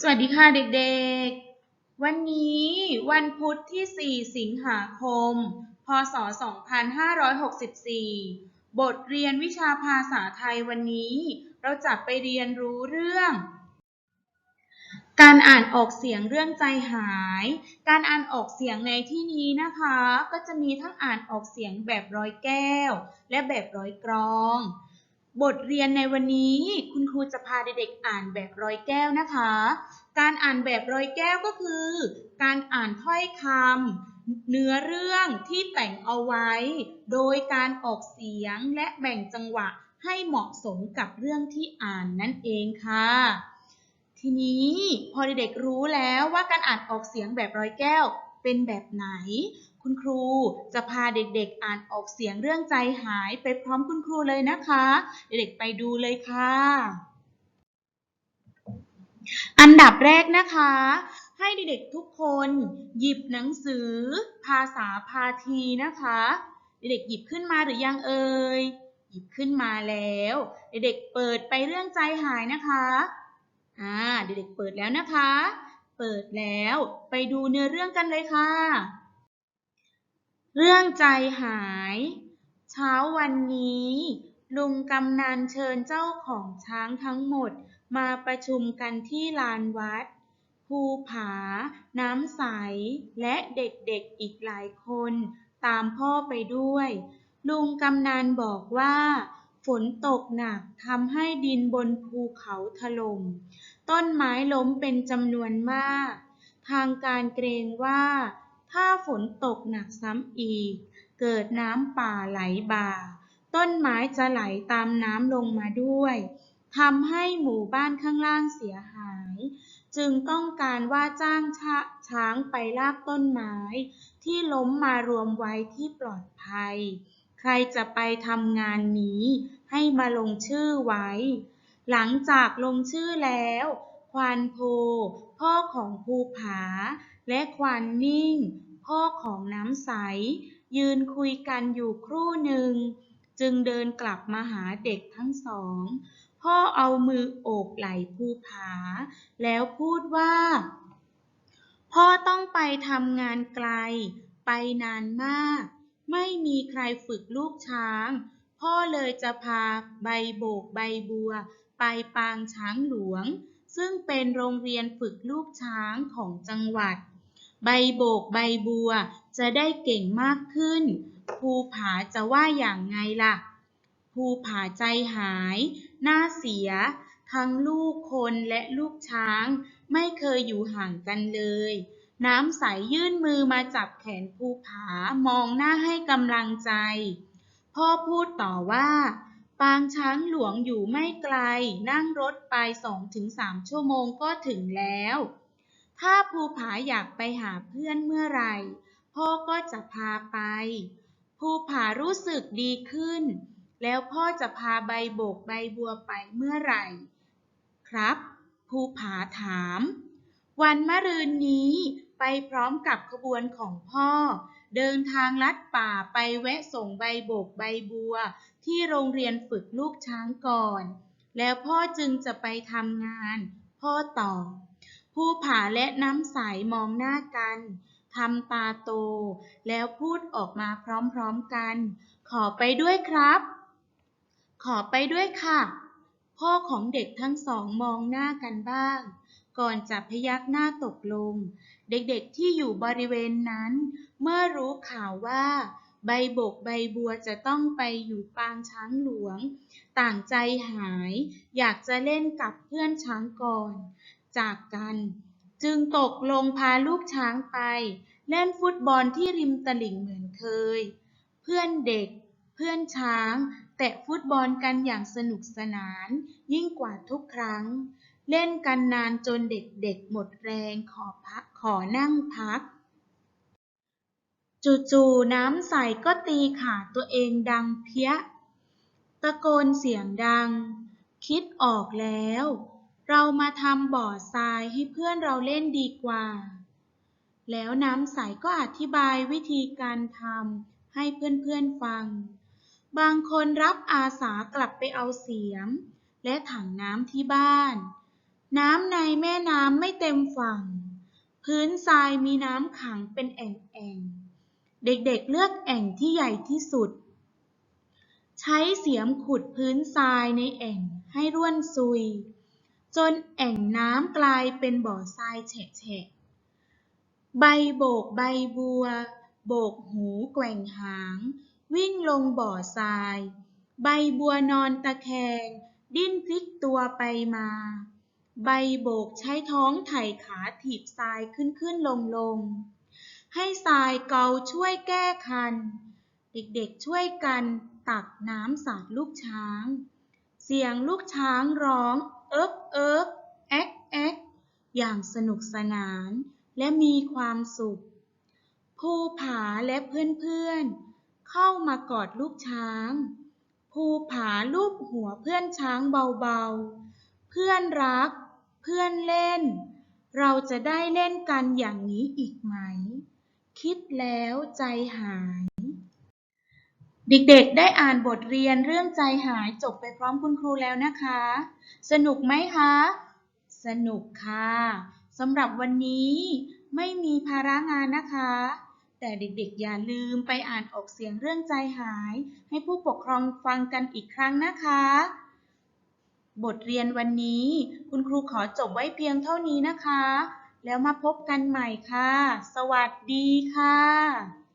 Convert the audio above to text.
สวัสดีค่ะเด็กๆ วันนี้วันพุธที่ 4 สิงหาคม พศ 2564 บทเรียนวิชาภาษาไทยวันนี้ เราจะไปเรียนรู้เรื่อง การอ่านออกเสียงเรื่องใจหาย การอ่านออกเสียงในที่นี้นะคะ ก็จะมีทั้งอ่านออกเสียงแบบร้อยแก้ว และแบบร้อยกรอง บทเรียนในวันนี้คุณครูจะพาเด็กๆอ่านแบบร้อยแก้วนะคะ การอ่านแบบร้อยแก้วก็คือ การอ่านถ้อยคำเนื้อเรื่องที่แต่งเอาไว้ โดยการออกเสียงและแบ่งจังหวะให้เหมาะสมกับเรื่องที่อ่านนั่นเองค่ะ ทีนี้พอเด็กๆรู้แล้วว่าการอ่านออกเสียงแบบร้อยแก้ว เป็นแบบไหน คุณครูจะพาเด็กๆอ่านออกเสียงเรื่องใจหายไปพร้อมคุณครูเลยนะคะ เด็กๆไปดูเลยค่ะ อันดับแรกนะคะ ให้เด็กๆทุกคนหยิบหนังสือ ภาษาพาทีนะคะ เด็กๆหยิบขึ้นมาหรือยังเอ่ยหยิบขึ้นมาแล้ว เด็กๆเปิดไปเรื่องใจหายนะคะอ่าเด็กๆเปิดแล้วนะคะ เปิดแล้ว ไปดูเนื้อเรื่องกันเลยค่ะ เรื่องใจหาย เช้าวันนี้ ลุงกำนันเชิญเจ้าของช้างทั้งหมด มาประชุมกันที่ลานวัด ภูผา น้ำใส และเด็กๆอีกหลายคน ตามพ่อไปด้วย ลุงกำนันบอกว่าฝนตกหนักทำให้ดินบนภูเขาถล่ม ต้นไม้ล้มเป็นจำนวนมาก ทางการเกรงว่า ถ้าฝนตกหนักซ้ำอีก เกิดน้ำป่าไหลบ่า ต้นไม้จะไหลตามน้ำลงมาด้วยทำให้หมู่บ้านข้างล่างเสียหาย จึงต้องการว่าจ้างชช้างไปลากต้นไม้ ที่ล้มมารวมไว้ที่ปลอดภัย ใครจะไปทำงานนี้ให้มาลงชื่อไว้ หลังจากลงชื่อแล้ว ควานโพ พ่อของภูผา และควานนิ่ง พ่อของน้ำใส ยืนคุยกันอยู่ครู่หนึ่ง จึงเดินกลับมาหาเด็กทั้งสอง พ่อเอามือโอบไหล่ภูผา แล้วพูดว่า พ่อต้องไปทำงานไกล ไปนานมาก ไม่มีใครฝึกลูกช้าง พ่อเลยจะพาใบโบกใบบัว ไปปางช้างหลวง ซึ่งเป็นโรงเรียนฝึกลูกช้างของจังหวัด ใบโบกใบบัวจะได้เก่งมากขึ้น ภูผาจะว่าอย่างไงล่ะ ภูผาใจหาย หน้าเสีย ทั้งลูกคนและลูกช้าง ไม่เคยอยู่ห่างกันเลย น้ำใสยื่นมือมาจับแขนภูผามองหน้าให้กำลังใจ พ่อพูดต่อว่า ปางช้างหลวงอยู่ไม่ไกล นั่งรถไปสองถึงสามชั่วโมงก็ถึงแล้ว ถ้าภูผาอยากไปหาเพื่อนเมื่อไหร่ พ่อก็จะพาไป ภูผารู้สึกดีขึ้น แล้วพ่อจะพาใบโบกใบบัวไปเมื่อไหร่ ครับ ภูผาถาม วันมะรืนนี้ไปพร้อมกับขบวนของพ่อ เดินทางลัดป่าไปแวะส่งใบโบกใบบัว ที่โรงเรียนฝึกลูกช้างก่อน แล้วพ่อจึงจะไปทำงาน พ่อตอบภูผาและน้ำใสมองหน้ากันทำตาโต แล้วพูดออกมาพร้อมๆกัน ขอไปด้วยครับ ขอไปด้วยค่ะ พ่อของเด็กทั้งสองมองหน้ากันบ้าง ก่อนจะพยักหน้าตกลง เด็กๆที่อยู่บริเวณนั้น เมื่อรู้ข่าวว่า ใบบกใบบัวจะต้องไปอยู่ปางช้างหลวง ต่างใจหาย อยากจะเล่นกับเพื่อนช้างก่อน จากกัน จึงตกลงพาลูกช้างไป เล่นฟุตบอลที่ริมตลิ่งเหมือนเคย เพื่อนเด็ก เพื่อนช้างแตะฟุตบอลกันอย่างสนุกสนาน ยิ่งกว่าทุกครั้ง เล่นกันนานจนเด็กๆหมดแรงขอพักขอนั่งพัก จู่ๆน้ำใสก็ตีขาตัวเองดังเพี้ย ตะโกนเสียงดัง คิดออกแล้ว เรามาทำบ่อทรายให้เพื่อนเราเล่นดีกว่า แล้วน้ำใสก็อธิบายวิธีการทำให้เพื่อนๆฟัง บางคนรับอาสากลับไปเอาเสียม และถังน้ำที่บ้าน น้ำในแม่น้ำไม่เต็มฝั่ง พื้นทรายมีน้ำขังเป็นแอ่งๆ เด็กๆเลือกแอ่งที่ใหญ่ที่สุด ใช้เสียมขุดพื้นทรายในแอ่งให้ร่วนซุย จนแอ่งน้ำกลายเป็นบ่อทรายแฉะใบโบกใบบัว โบกหูแกว่งหาง วิ่งลงบ่อทราย ใบบัวนอนตะแคง ดิ้นพลิกตัวไปมา ใบโบกใช้ท้องไถ่ขาถีบทรายขึ้นขึ้นลงลง ให้ทรายเกาช่วยแก้คัน เด็กๆช่วยกันตักน้ำสาดลูกช้าง เสียงลูกช้างร้อง เอิ๊กเอิ๊กแอ๊กแอ๊กอย่างสนุกสนานและมีความสุข ภูผาและเพื่อนๆ เข้ามากอดลูกช้าง ภูผาลูบหัวเพื่อนช้างเบาๆ เพื่อนรัก เพื่อนเล่น เราจะได้เล่นกันอย่างนี้อีกไหม คิดแล้วใจหาย เด็กๆ ได้อ่านบทเรียนเรื่องใจหายจบไปพร้อมคุณครูแล้วนะคะ สนุกไหมคะ สนุกค่ะสำหรับวันนี้ไม่มีภาระงานนะคะ แต่เด็กๆ อย่าลืมไปอ่านออกเสียงเรื่องใจหาย ให้ผู้ปกครองฟังกันอีกครั้งนะคะ บทเรียนวันนี้ คุณครูขอจบไว้เพียงเท่านี้นะคะ แล้วมาพบกันใหม่ค่ะ สวัสดีค่ะ